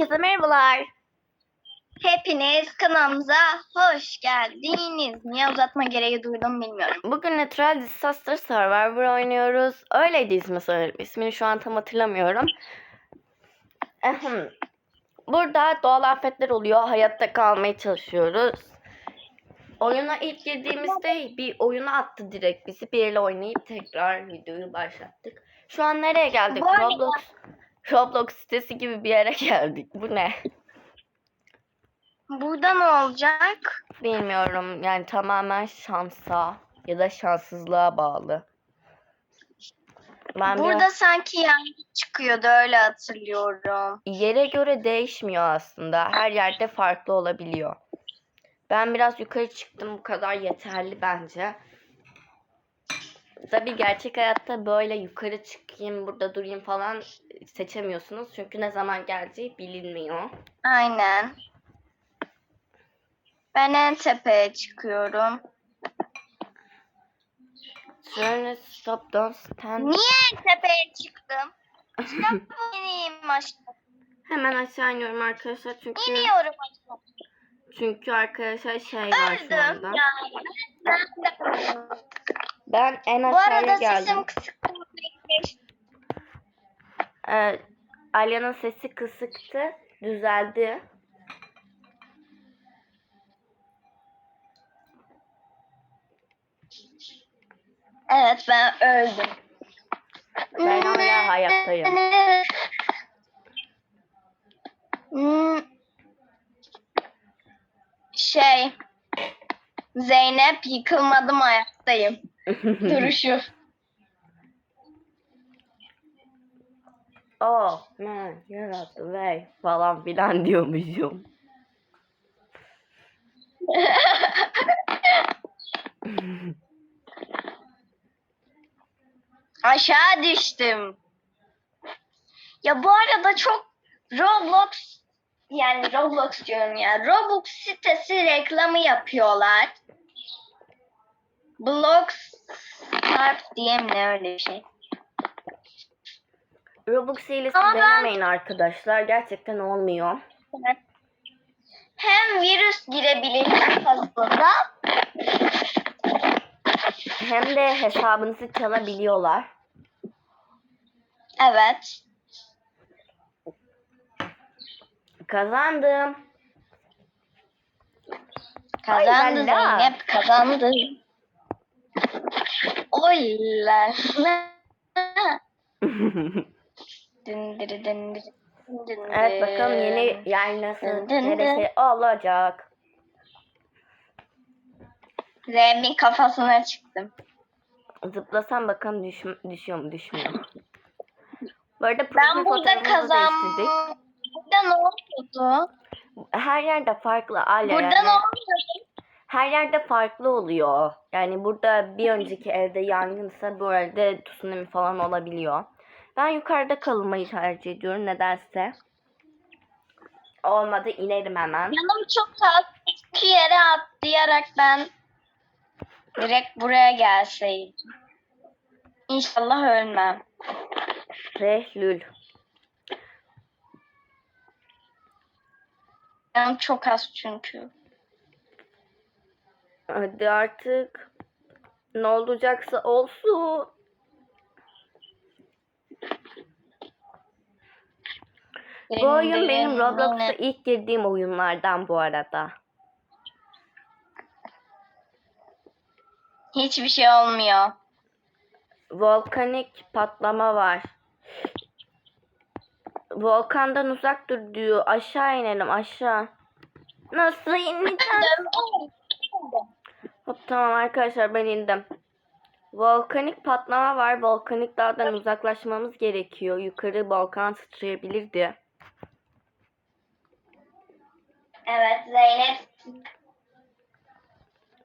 Herkese merhabalar. Hepiniz kanalımıza hoş geldiniz. Niye uzatma gereği duydum bilmiyorum. Bugün Natural Disaster Survivor oynuyoruz. Öyleydi ismi sanırım. İsmini şu an tam hatırlamıyorum. Burada doğal afetler oluyor. Hayatta kalmaya çalışıyoruz. Oyuna ilk girdiğimizde bir oyuna attı direkt bizi. Biriyle oynayıp tekrar videoyu başlattık. Şu an nereye geldik? Bu arada- Roblox sitesi gibi bir yere geldik. Bu ne? Burada ne olacak? Bilmiyorum yani tamamen şansa ya da şanssızlığa bağlı. Ben Burada biraz sanki yangın çıkıyordu öyle hatırlıyorum. yere göre değişmiyor aslında. Her yerde farklı olabiliyor. Ben biraz yukarı çıktım bu kadar yeterli bence. Tabii gerçek hayatta böyle yukarı çıkayım, burada durayım falan seçemiyorsunuz. Çünkü ne zaman geleceği bilinmiyor. Aynen. Ben en tepeye çıkıyorum. Turn stop don't stand. Niye en tepeye çıktım? Çıkıp ineyim aşağı. Hemen aşağı iniyorum arkadaşlar çünkü İniyorum aşağı. çünkü arkadaşlar şey var şu anda. Yani. Ben de- Ben en Bu aşağıya arada geldim. sesim kısık. Ee, Alya'nın sesi kısıktı. Düzeldi. Evet ben öldüm. Ben hala hayattayım. Şey Zeynep yıkılmadım ayaktayım. Duruşu. oh man you're out the way falan filan diyormuşum. Aşağı düştüm. Ya bu arada çok Roblox yani Roblox diyorum ya. Roblox sitesi reklamı yapıyorlar. Blocks Harp diye mi ne öyle bir şey. Robux hilesi Ama ben- denemeyin arkadaşlar. Gerçekten olmuyor. Hem virüs girebilir fazla Hem de hesabınızı çalabiliyorlar. Evet. Kazandım. Kazandı Ay la. Zeynep kazandı. Oy la la. Dındırı dındırı dındırı. evet bakalım yeni yer nasıl neresi olacak. Zeynep'in kafasına çıktım. Zıplasam bakalım düş düşüyor mu düşmüyor. Bu arada Ben burada kazan... Burada ne oluyordu? Her yerde farklı Alya Burada ne oluyordu? Her yerde farklı oluyor. Yani burada bir önceki evde yangınsa bu evde tsunami falan olabiliyor. Ben yukarıda kalmayı tercih ediyorum nedense. Olmadı inerim hemen. Yanım çok az. İki yere atlayarak ben direkt buraya gelseydim. İnşallah ölmem. Rehlül. Yanım çok az çünkü. Hadi artık. Ne olacaksa olsun. Bu oyun benim Roblox'ta ilk girdiğim oyunlardan bu arada. Hiçbir şey olmuyor. Volkanik patlama var. Volkandan uzak dur diyor. Aşağı inelim aşağı. Nasıl ineceğiz? Hop tamam arkadaşlar ben indim. Volkanik patlama var. Volkanik dağdan uzaklaşmamız gerekiyor. Yukarı volkan sıçrayabilirdi. Evet Zeynep.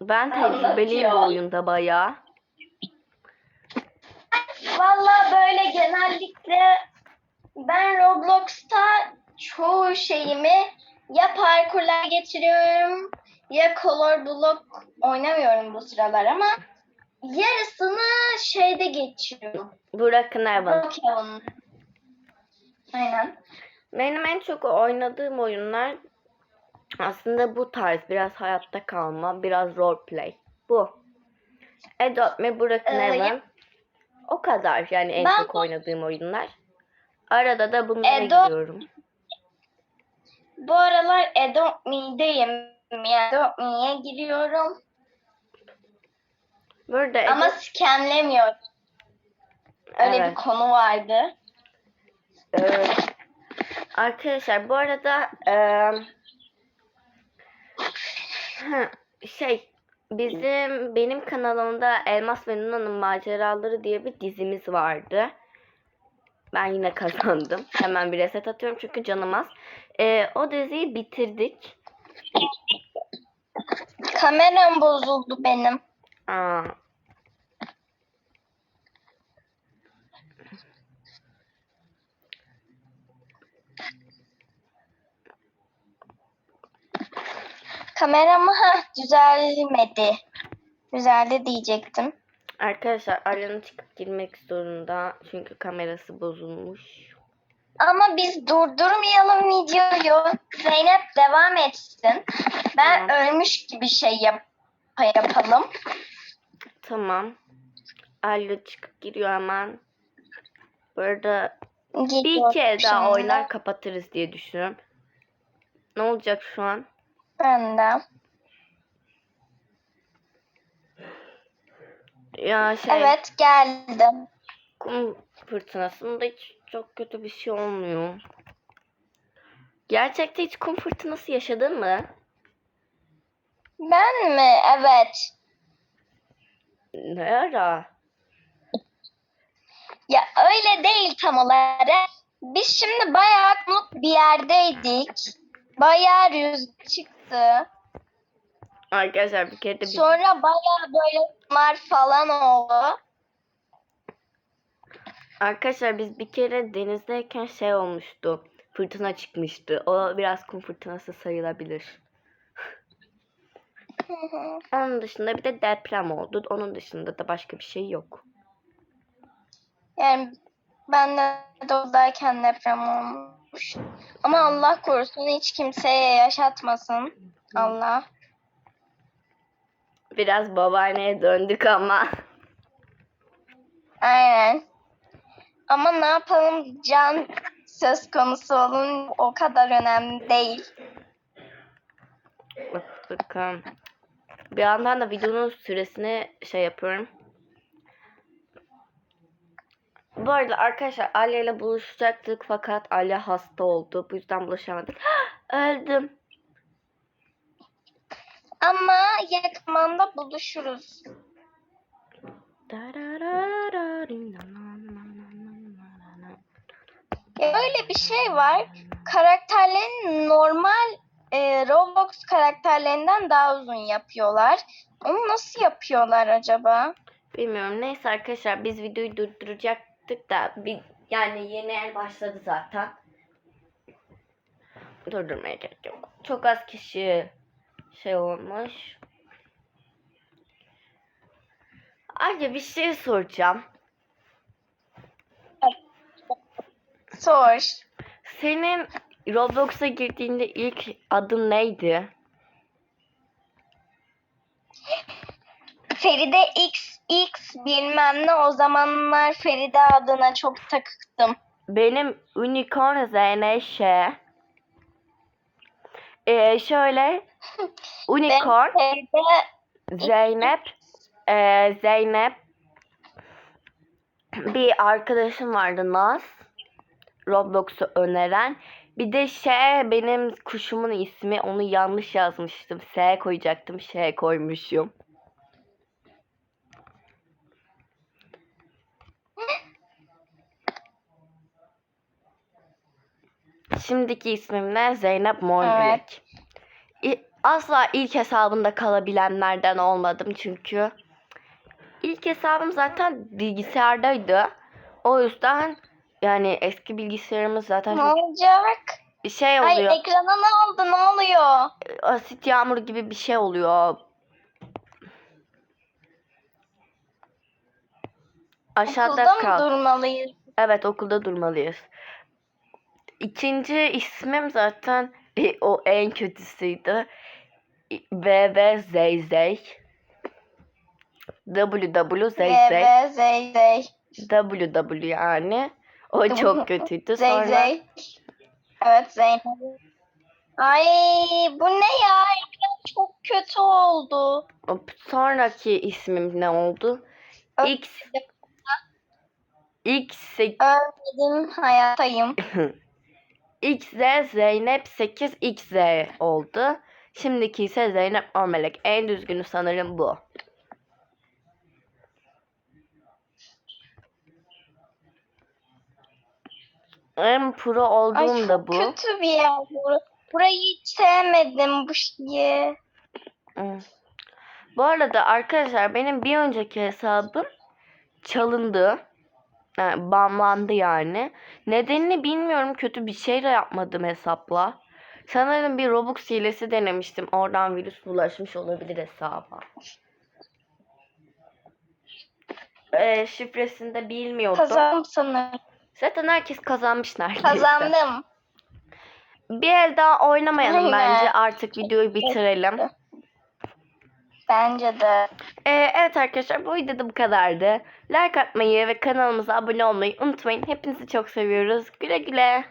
Ben tecrübeliyim bu oyunda bayağı. Valla böyle genellikle ben Roblox'ta çoğu şeyimi ya parkurlar geçiriyorum ya color block oynamıyorum bu sıralar ama yarısını şeyde geçiyorum. Bırakın Evan. Brookhaven. Aynen. Benim en çok oynadığım oyunlar aslında bu tarz. Biraz hayatta kalma, biraz roleplay. Bu. Adopt Me, Broken Ee, Heaven. O kadar yani en Ben çok oynadığım oyunlar. Arada da bunlara Adopt- giriyorum. Bu aralar Adopt Me'deyim. Me'ye giriyorum. Burada Ama scamlemiyor. Öyle Evet. bir konu vardı. Ee, arkadaşlar bu arada ha, şey bizim benim kanalımda Elmas ve Nuna'nın maceraları diye bir dizimiz vardı. Ben yine kazandım. Hemen bir reset atıyorum çünkü canım az. Ee, o diziyi bitirdik. Kameram bozuldu benim. Aa, Kameramı ha düzelmedi. Düzeldi diyecektim. arkadaşlar Arya'nın çıkıp girmek zorunda çünkü kamerası bozulmuş. Ama biz durdurmayalım videoyu. Zeynep devam etsin. Ben Tamam. ölmüş gibi şey yap yapalım. Tamam. Arya çıkıp giriyor hemen. Bu arada bir kere daha şimdi. oynar kapatırız diye düşünüyorum. Ne olacak şu an? Ben de. Ya şey Evet geldim. kum fırtınasında hiç çok kötü bir şey olmuyor. Gerçekte hiç kum fırtınası yaşadın mı? Ben mi? Evet. Ne ara? Ya öyle değil tam olarak. Biz şimdi bayağı mutlu bir yerdeydik. Bayağı rüzgar çıktı. Arkadaşlar bir kere de Sonra bayağı böyle mar falan oldu. Arkadaşlar biz bir kere denizdeyken şey olmuştu. Fırtına çıkmıştı. O biraz kum fırtınası sayılabilir. Onun dışında bir de deprem oldu. Onun dışında da başka bir şey yok. yani ben de oradayken deprem olmuş. Ama Allah korusun hiç kimseye yaşatmasın. Allah. Biraz babaanneye döndük ama. Aynen. Ama ne yapalım can söz konusu olun o kadar önemli değil. Bakalım. Bir yandan da videonun süresini şey yapıyorum. Bu arada arkadaşlar Alya ile buluşacaktık fakat Alya hasta oldu. Bu yüzden buluşamadık. Öldüm. Ama yakında buluşuruz. Ya öyle bir şey var. Karakterlerin normal e, Roblox karakterlerinden daha uzun yapıyorlar. Onu nasıl yapıyorlar acaba? Bilmiyorum. Neyse arkadaşlar biz videoyu durduracaktık da bir, yani yeni el başladı zaten. Durdurmaya gerek yok. Çok az kişi şey olmuş. Ayrıca bir şey soracağım. Sor. Senin Roblox'a girdiğinde ilk adın neydi? Feride X X bilmem ne o zamanlar Feride adına çok takıktım. Benim Unicorn ZNŞ. Ee, şöyle Ben Unicorn Feride Zeynep ee, Zeynep bir arkadaşım vardı Naz Roblox'u öneren bir de şey benim kuşumun ismi onu yanlış yazmıştım S koyacaktım Ş koymuşum Şimdiki ismim ne? Zeynep Morgülek. İ- Asla ilk hesabında kalabilenlerden olmadım çünkü ilk hesabım zaten bilgisayardaydı. O yüzden yani eski bilgisayarımız zaten ne çok olacak? bir şey Ay oluyor. ekrana ne oldu ne oluyor? Asit yağmur gibi bir şey oluyor. Aşağıda Okulda mı kal. durmalıyız? Evet okulda durmalıyız. İkinci ismim zaten e, o en kötüsüydü. VVZZ. WWZZ. V, Z, Z. WW yani. O çok kötüydü. Z, Sonra Z. Evet Zeynep. Ay bu ne ya? Ekran çok kötü oldu. Sonraki ismim ne oldu? Ö- X X Ölmedim hayattayım. XZ Zeynep 8 XZ oldu. Şimdiki ise Zeynep Ormelek. En düzgünü sanırım bu. En pro Ay olduğum çok da bu. kötü bir yer bura. Burayı hiç sevmedim bu şeyi. Hmm. Bu arada arkadaşlar benim bir önceki hesabım çalındı. Yani banlandı yani. Nedenini bilmiyorum. Kötü bir şey de yapmadım hesapla. Sanırım bir Robux hilesi denemiştim. Oradan virüs bulaşmış olabilir hesaba. Ee, şifresini de bilmiyordum. Kazandım sanırım. Zaten herkes kazanmış neredeyse. Kazandım. Bir el daha oynamayalım bence. Artık videoyu bitirelim. Bence de. Ee, evet arkadaşlar bu videoda bu kadardı. Like atmayı ve kanalımıza abone olmayı unutmayın. Hepinizi çok seviyoruz. Güle güle.